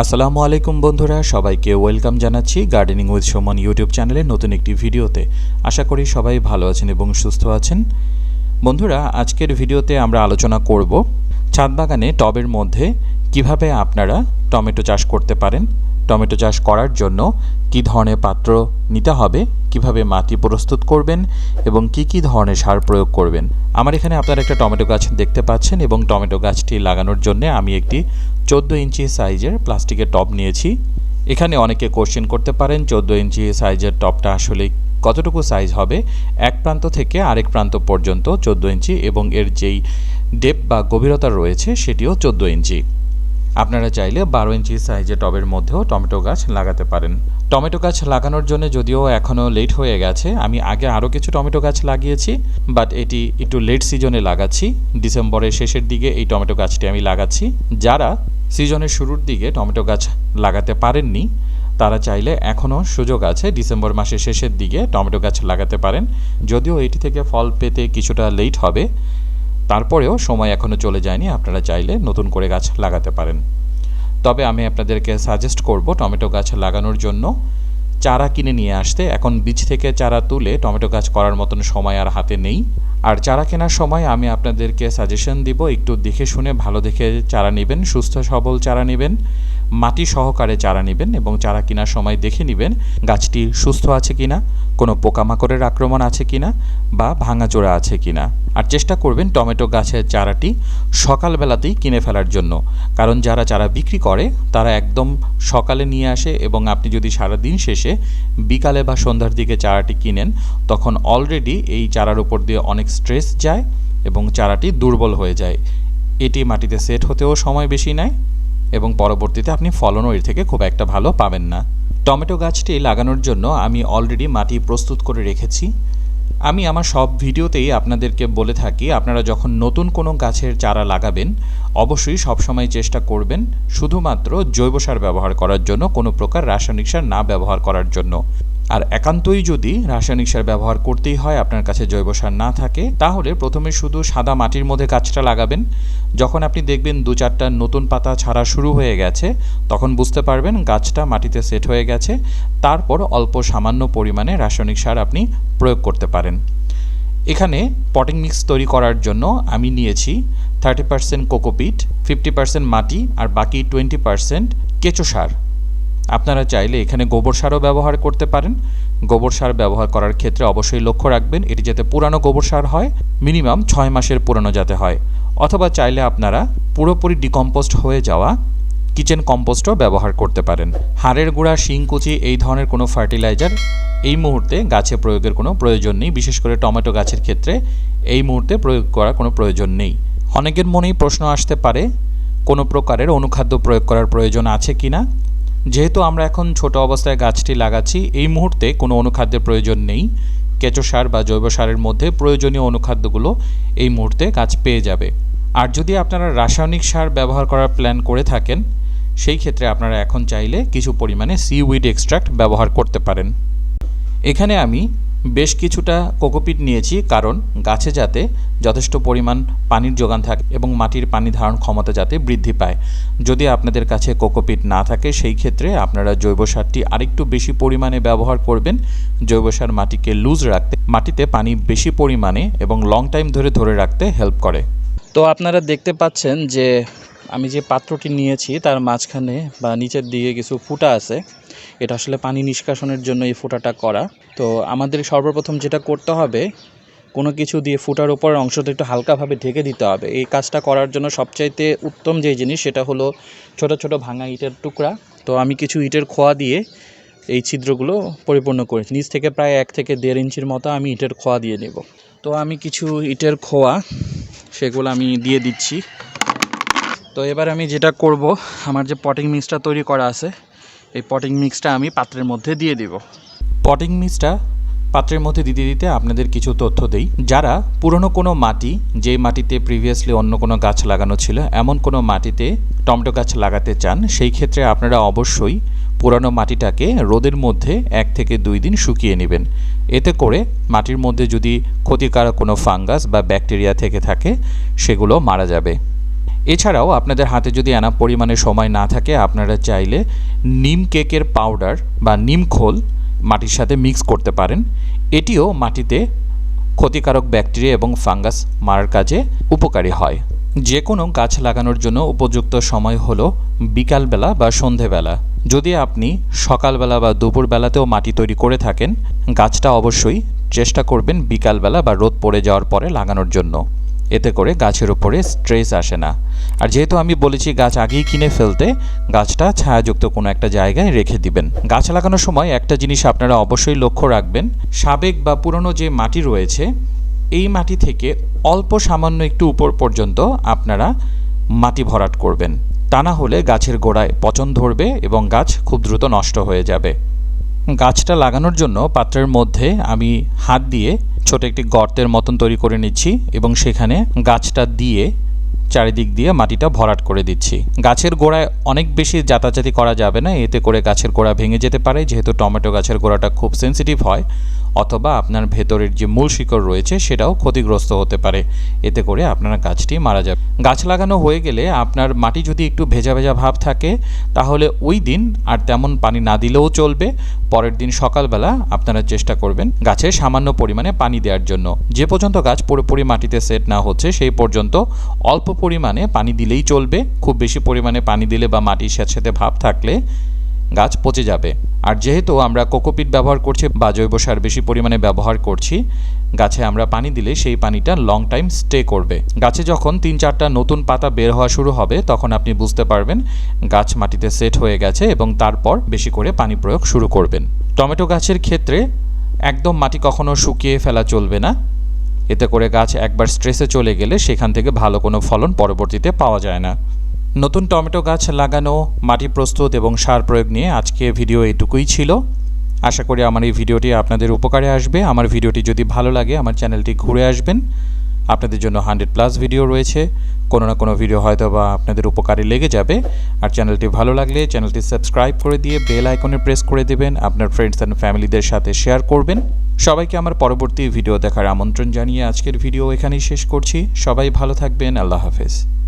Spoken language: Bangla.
আসসালামু আলাইকুম বন্ধুরা, সবাইকে ওয়েলকাম জানাচ্ছি গার্ডেনিং উইথ সুমন ইউটিউব চ্যানেলের নতুন একটি ভিডিওতে। আশা করি সবাই ভালো আছেন এবং সুস্থ আছেন। বন্ধুরা, আজকের ভিডিওতে আমরা আলোচনা করব ছাদ বাগানে টবের মধ্যে কীভাবে আপনারা টমেটো চাষ করতে পারেন, টমেটো চাষ করার জন্য কি ধরনের পাত্র নিতে হবে, কীভাবে মাটি প্রস্তুত করবেন এবং কি কি ধরনের সার প্রয়োগ করবেন। আমার এখানে আপনারা একটা টমেটো গাছ দেখতে পাচ্ছেন এবং টমেটো গাছটি লাগানোর জন্য আমি একটি চোদ্দ ইঞ্চি সাইজের প্লাস্টিকের টব নিয়েছি। এখানে অনেকে কোশ্চেন করতে পারেন, চোদ্দ ইঞ্চি সাইজের টবটা আসলে কতটুকু সাইজ হবে? এক প্রান্ত থেকে আরেক প্রান্ত পর্যন্ত চোদ্দ ইঞ্চি এবং এর যেই ডেপ বা গভীরতা রয়েছে সেটিও চোদ্দ ইঞ্চি। আপনারা চাইলে বারো ইঞ্চি সাইজের টবের মধ্যেও টমেটো গাছ লাগাতে পারেন। টমেটো গাছ লাগানোর জন্য যদিও এখনও লেট হয়ে গেছে, আমি আগে আরও কিছু টমেটো গাছ লাগিয়েছি বাট এটি একটু লেট সিজনে লাগাচ্ছি। ডিসেম্বরের শেষের দিকে এই টমেটো গাছটি আমি লাগাচ্ছি। যারা সিজনের শুরুর দিকে টমেটো গাছ লাগাতে পারেননি। তারা চাইলে এখনও সুযোগ আছে ডিসেম্বর মাসের শেষের দিকে টমেটো গাছ লাগাতে পারেন। যদিও এটি থেকে ফল পেতে কিছুটা লেট হবে। তারপরেও সময় এখনও চলে যায়নি, আপনারা চাইলে নতুন করে গাছ লাগাতে পারেন। তবে আমি আপনাদেরকে সাজেস্ট করব টমেটো গাছ লাগানোর জন্য। চারা কিনে নিয়ে আসতে, এখন বীজ থেকে চারা তুলে টমেটো গাছ করার মতন সময় আর হাতে নেই। আর চারা কেনার সময় আমি আপনাদেরকে সাজেশন দিব, একটু দেখে শুনে, ভালো দেখে চারা নেবেন, সুস্থ সবল চারা নেবেন, মাটি সহকারে চারা নেবেন এবং চারা কেনার সময় দেখে নেবেন গাছটি সুস্থ আছে কিনা, কোনো পোকামাকড়ের আক্রমণ আছে কিনা বা ভাঙাচোড়া আছে কিনা। আর চেষ্টা করবেন টমেটো গাছের চারাটি সকালবেলাতেই কিনে ফেলার জন্য। কারণ যারা চারা বিক্রি করে, তারা একদম সকালে নিয়ে আসে এবং আপনি যদি সারা দিন শেষে বিকালে বা সন্ধ্যার দিকে চারাটি কিনেন, তখন অলরেডি এই চারার উপর দিয়ে অনেক স্ট্রেস যায় এবং চারাটি দুর্বল হয়ে যায়। এটি মাটিতে সেট হতেও সময় বেশি নেয় এবং পরবর্তীতে আপনি ফলনও এর থেকে খুব একটা ভালো পাবেন না। টমেটো গাছটি লাগানোর জন্য আমি অলরেডি মাটি প্রস্তুত করে রেখেছি। আমি আমার সব ভিডিওতেই আপনাদেরকে বলে থাকি, আপনারা যখন নতুন কোনো গাছের চারা লাগাবেন, অবশ্যই সবসময় চেষ্টা করবেন শুধুমাত্র জৈব সার ব্যবহার করার জন্য, কোনো প্রকার রাসায়নিক সার না ব্যবহার করার জন্য। আর একান্তই যদি রাসায়নিক সার ব্যবহার করতেই হয়, আপনার কাছে জৈব সার না থাকে, তাহলে প্রথমে শুধু সাদা মাটির মধ্যে গাছটা লাগাবেন। যখন আপনি দেখবেন দু চারটা নতুন পাতা ছাড়া শুরু হয়ে গেছে, তখন বুঝতে পারবেন গাছটা মাটিতে সেট হয়ে গেছে। তারপর অল্প সামান্য পরিমাণে রাসায়নিক সার আপনি প্রয়োগ করতে পারেন। এখানে পটিং মিক্স তৈরি করার জন্য আমি নিয়েছি thirty percent cocopeat, fifty percent মাটি আর বাকি টোয়েন্টি পার্সেন্ট কেঁচো সার। আপনারা চাইলে এখানে গোবর সারও ব্যবহার করতে পারেন। গোবর সার ব্যবহার করার ক্ষেত্রে অবশ্যই লক্ষ্য রাখবেন, এটি যাতে পুরানো গোবর সার হয়, মিনিমাম ছয় মাসের পুরানো যাতে হয়। অথবা চাইলে আপনারা পুরোপুরি ডিকম্পোস্ট হয়ে যাওয়া কিচেন কম্পোস্টও ব্যবহার করতে পারেন। হাড়ের গুঁড়া, শিংকুচি এই ধরনের কোনো ফার্টিলাইজার এই মুহূর্তে গাছে প্রয়োগের কোনো প্রয়োজন নেই। বিশেষ করে টমেটো গাছের ক্ষেত্রে এই মুহূর্তে প্রয়োগ করার কোনো প্রয়োজন নেই। অনেকের মনেই প্রশ্ন আসতে পারে, কোনো প্রকারের অনুখাদ্য প্রয়োগ করার প্রয়োজন আছে কি না যেহেতু আমরা এখন ছোট অবস্থায় গাছটি লাগাচ্ছি, এই মুহূর্তে কোনো অনুখাদ্যের প্রয়োজন নেই। কেঁচো সার বা জৈব সারের মধ্যে প্রয়োজনীয় অনুখাদ্যগুলো এই মুহূর্তে গাছ পেয়ে যাবে। আর যদি আপনারা রাসায়নিক সার ব্যবহার করার প্ল্যান করে থাকেন, সেই ক্ষেত্রে আপনারা এখন চাইলে কিছু পরিমাণে সিউইড এক্সট্রাক্ট ব্যবহার করতে পারেন। এখানে আমি বেশ কিছুটা কোকোপিট নিয়েছি, কারণ গাছে যাতে যথেষ্ট পরিমাণ পানির যোগান থাকে এবং মাটির পানি ধারণ ক্ষমতা যাতে বৃদ্ধি পায়। যদি আপনাদের কাছে কোকোপিট না থাকে, সেই ক্ষেত্রে আপনারা জৈব সারটি আরেকটু বেশি পরিমাণে ব্যবহার করবেন। জৈব সার মাটিকে লুজ রাখতে, মাটিতে পানি বেশি পরিমাণে এবং লং টাইম ধরে ধরে রাখতে হেল্প করে। তো আপনারা দেখতে পাচ্ছেন যে আমি যে পাত্রটি নিয়েছি, তার মাঝখানে বা নিচের দিকে কিছু ফুটা আছে। এটা আসলে পানি নিষ্কাশনের জন্য এই ফুটাটা করা। তো আমাদের সর্বপ্রথম যেটা করতে হবে, কোনো কিছু দিয়ে ফুটার উপর অংশটা একটু হালকাভাবে ঢেকে দিতে হবে। এই কাজটা করার জন্য সবচাইতে উত্তম যে জিনিস, সেটা হলো ছোট ছোট ভাঙা ইটের টুকরা। তো আমি কিছু ইটের খোয়া দিয়ে এই ছিদ্রগুলো পরিপূর্ণ করেছি। নিচ থেকে প্রায় এক থেকে দেড় ইঞ্চির মতো আমি ইটের খোয়া দিয়ে নেব। তো আমি কিছু ইটের খোয়া, সেগুলো আমি দিয়ে দিচ্ছি। তো এবার আমি যেটা করব, আমার যে পটিং মিক্সটা তৈরি করা আছে, এই পটিং মিক্সটা আমি পাত্রের মধ্যে দিয়ে দিব। পটিং মিক্সটা পাত্রের মধ্যে দিতে দিতে আপনাদের কিছু তথ্য দেই। যারা পুরনো কোনো মাটি যে মাটিতে প্রিভিয়াসলি অন্য কোনো গাছ লাগানো ছিল, এমন কোনো মাটিতে টমেটো গাছ লাগাতে চান, সেই ক্ষেত্রে আপনারা অবশ্যই পুরানো মাটিটাকে রোদের মধ্যে এক থেকে দুই দিন শুকিয়ে নেবেন। এতে করে মাটির মধ্যে যদি ক্ষতিকারক কোনো ফাঙ্গাস বা ব্যাকটেরিয়া থেকে থাকে, সেগুলো মারা যাবে। এছাড়াও আপনাদের হাতে যদি এনাফ পরিমাণে সময় না থাকে, আপনারা চাইলে নিম কেকের পাউডার বা নিম খোল মাটির সাথে মিক্স করতে পারেন। এটিও মাটিতে ক্ষতিকারক ব্যাকটেরিয়া এবং ফাঙ্গাস মারার কাজে উপকারী হয়। যে কোনো গাছ লাগানোর জন্য উপযুক্ত সময় হলো বিকালবেলা বা সন্ধেবেলা। যদি আপনি সকালবেলা বা দুপুরবেলাতেও মাটি তৈরি করে থাকেন, গাছটা অবশ্যই চেষ্টা করবেন বিকালবেলা বা রোদ পড়ে যাওয়ার পরে লাগানোর জন্য। এতে করে গাছের উপরে স্ট্রেস আসে না। আর যেহেতু আমি বলেছি গাছ আগেই কিনে ফেলতে, গাছটা ছায়াযুক্ত কোনো একটা জায়গায় রেখে দিবেন। গাছ লাগানোর সময় একটা জিনিস আপনারা অবশ্যই লক্ষ্য রাখবেন, সাবেক বা পুরনো যে মাটি রয়েছে, এই মাটি থেকে অল্প সামান্য একটু উপর পর্যন্ত আপনারা মাটি ভরাট করবেন। তা না হলে গাছের গোড়ায় পচন ধরবে এবং গাছ খুব দ্রুত নষ্ট হয়ে যাবে। গাছটা লাগানোর জন্য পাত্রের মধ্যে আমি হাত দিয়ে ছোট একটি গর্তের মতন তৈরি করে নিচ্ছি এবং সেখানে গাছটা দিয়ে চারিদিক দিয়ে মাটিটা ভরাট করে দিচ্ছি। গাছের গোড়ায় অনেক বেশি যাতাযাতি করা যাবে না, এতে করে গাছের গোড়া ভেঙে যেতে পারে, যেহেতু টমেটো গাছের গোড়াটা খুব সেন্সিটিভ হয়, অথবা আপনার ভেতরের যে মূল শিকড় রয়েছে সেটাও ক্ষতিগ্রস্ত হতে পারে, এতে করে আপনার গাছটি মারা যাবে। গাছ লাগানো হয়ে গেলে আপনার মাটি যদি একটু ভেজা ভেজা ভাব থাকে, তাহলে ওই দিন আর তেমন পানি না দিলেও চলবে। পরের দিন সকালবেলা আপনারা চেষ্টা করবেন গাছে সামান্য পরিমাণে পানি দেওয়ার জন্য। যে পর্যন্ত গাছ পুরোপুরি মাটিতে সেট না হচ্ছে, সেই পর্যন্ত অল্প পরিমাণে পানি দিলেই চলবে। খুব বেশি পরিমাণে পানি দিলে বা মাটির স্যাঁতস্যাঁতে ভাব থাকলে গাছ পচে যাবে। আর যেহেতু আমরা কোকোপিট ব্যবহার করছি বা জৈব সার বেশি পরিমাণে ব্যবহার করছি, গাছে আমরা পানি দিলে সেই পানিটা লং টাইম স্টে করবে। গাছে যখন তিন চারটা নতুন পাতা বের হওয়া শুরু হবে, তখন আপনি বুঝতে পারবেন গাছ মাটিতে সেট হয়ে গেছে এবং তারপর বেশি করে পানি প্রয়োগ শুরু করবেন। টমেটো গাছের ক্ষেত্রে একদম মাটি কখনো শুকিয়ে ফেলা চলবে না। এতে করে গাছ একবার স্ট্রেসে চলে গেলে সেখান থেকে ভালো কোনো ফলন পরবর্তীতে পাওয়া যায় না। নতুন টমেটো গাছ লাগানো, মাটি প্রস্তুত এবং সার প্রয়োগ নিয়ে আজকে ভিডিও এটুকুই ছিল। আশা করি আমার এই ভিডিওটি আপনাদের উপকারে আসবে। আমার ভিডিওটি যদি ভালো লাগে, আমার চ্যানেলটি ঘুরে আসবেন। আপনাদের জন্য হান্ড্রেড প্লাস ভিডিও রয়েছে। কোনো না কোনো ভিডিও হয়তো বা আপনাদের উপকারে লেগে যাবে। আর চ্যানেলটি ভালো লাগলে চ্যানেলটি সাবস্ক্রাইব করে দিয়ে বেল আইকনে প্রেস করে দেবেন। আপনার ফ্রেন্ডস অ্যান্ড ফ্যামিলিদের সাথে শেয়ার করবেন। সবাইকে আমার পরবর্তী ভিডিও দেখার আমন্ত্রণ জানিয়ে আজকের ভিডিও এখানেই শেষ করছি। সবাই ভালো থাকবেন। আল্লাহ হাফেজ।